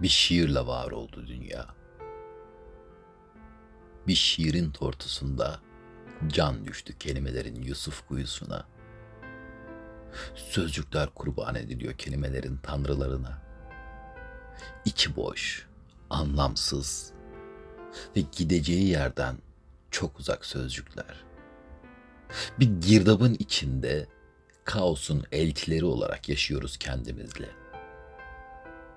Bir şiirle var oldu dünya. Bir şiirin tortusunda can düştü kelimelerin Yusuf kuyusuna. Sözcükler kurban ediliyor kelimelerin tanrılarına. İçi boş, anlamsız ve gideceği yerden çok uzak sözcükler. Bir girdabın içinde kaosun eltileri olarak yaşıyoruz kendimizle.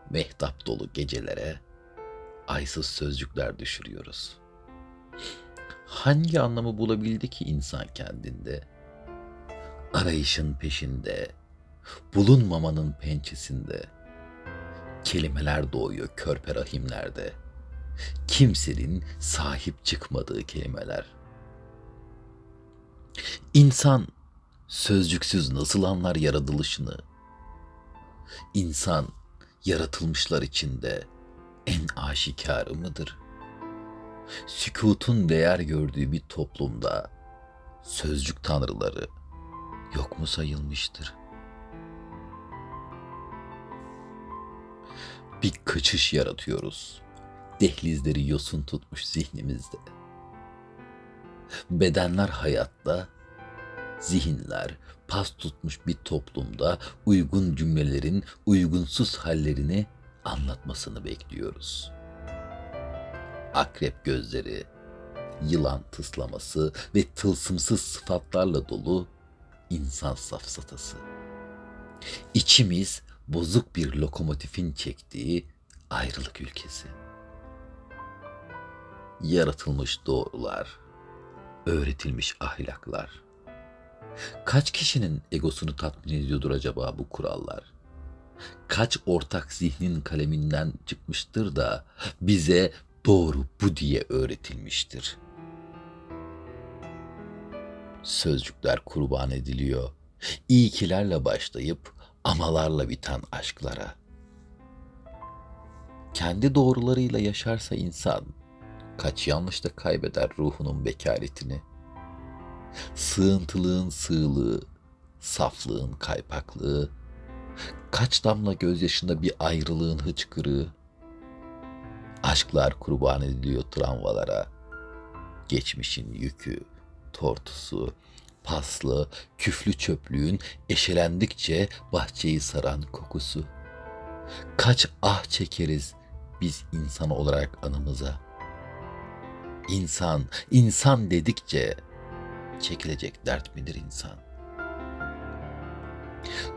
Mehtap dolu gecelere aysız sözcükler düşürüyoruz. Hangi anlamı bulabildi ki insan kendinde? Arayışın peşinde, bulunmamanın pençesinde. Kelimeler doğuyor körpe rahimlerde. Kimsenin sahip çıkmadığı kelimeler. İnsan sözcüksüz nasıl anlar yaratılışını? İnsan yaratılmışlar içinde en aşikarı mıdır? Sükutun değer gördüğü bir toplumda sözcük tanrıları yok mu sayılmıştır? Bir kaçış yaratıyoruz. Dehlizleri yosun tutmuş zihnimizde. Bedenler hayatta, zihinler pas tutmuş bir toplumda uygun cümlelerin uygunsuz hallerini anlatmasını bekliyoruz. Akrep gözleri, yılan tıslaması ve tılsımsız sıfatlarla dolu insan safsatası. İçimiz bozuk bir lokomotifin çektiği ayrılık ülkesi. Yaratılmış doğrular, öğretilmiş ahlaklar. Kaç kişinin egosunu tatmin ediyordur acaba bu kurallar? Kaç ortak zihnin kaleminden çıkmıştır da bize doğru bu diye öğretilmiştir. Sözcükler kurban ediliyor. İyikilerle başlayıp amalarla biten aşklara. Kendi doğrularıyla yaşarsa insan kaç yanlışta kaybeder ruhunun bekaretini. Sığıntılığın sığlığı, saflığın kaypaklığı, kaç damla gözyaşında bir ayrılığın hıçkırığı, Aşklar kurban ediliyor travmalara. Geçmişin yükü, tortusu, paslı, küflü çöplüğün eşelendikçe bahçeyi saran kokusu. Kaç ah çekeriz biz insan olarak anımıza. İnsan, insan dedikçe çekilecek dert midir insan?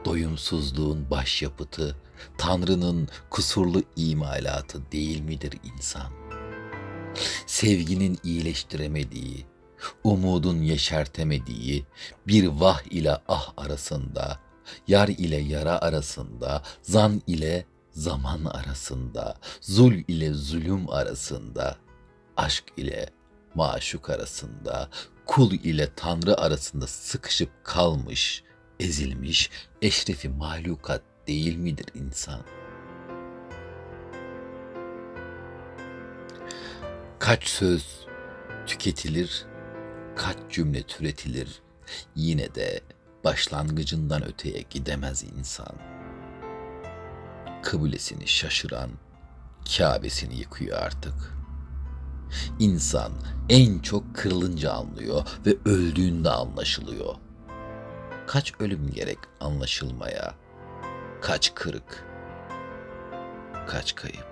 Doyumsuzluğun başyapıtı, Tanrı'nın kusurlu imalatı değil midir insan? Sevginin iyileştiremediği, umudun yeşertemediği bir vah ile ah arasında, yar ile yara arasında, zan ile zaman arasında, zul ile zulüm arasında, aşk ile maşuk arasında, kul ile Tanrı arasında sıkışıp kalmış, ezilmiş, eşrefi mahlukat değil midir insan? Kaç söz tüketilir, kaç cümle türetilir, yine de başlangıcından öteye gidemez insan. Kıblesini şaşıran, Kabe'sini yıkıyor artık. İnsan en çok kırılınca anlıyor ve öldüğünde anlaşılıyor. Kaç ölüm gerek anlaşılmaya, kaç kırık, kaç kayıp.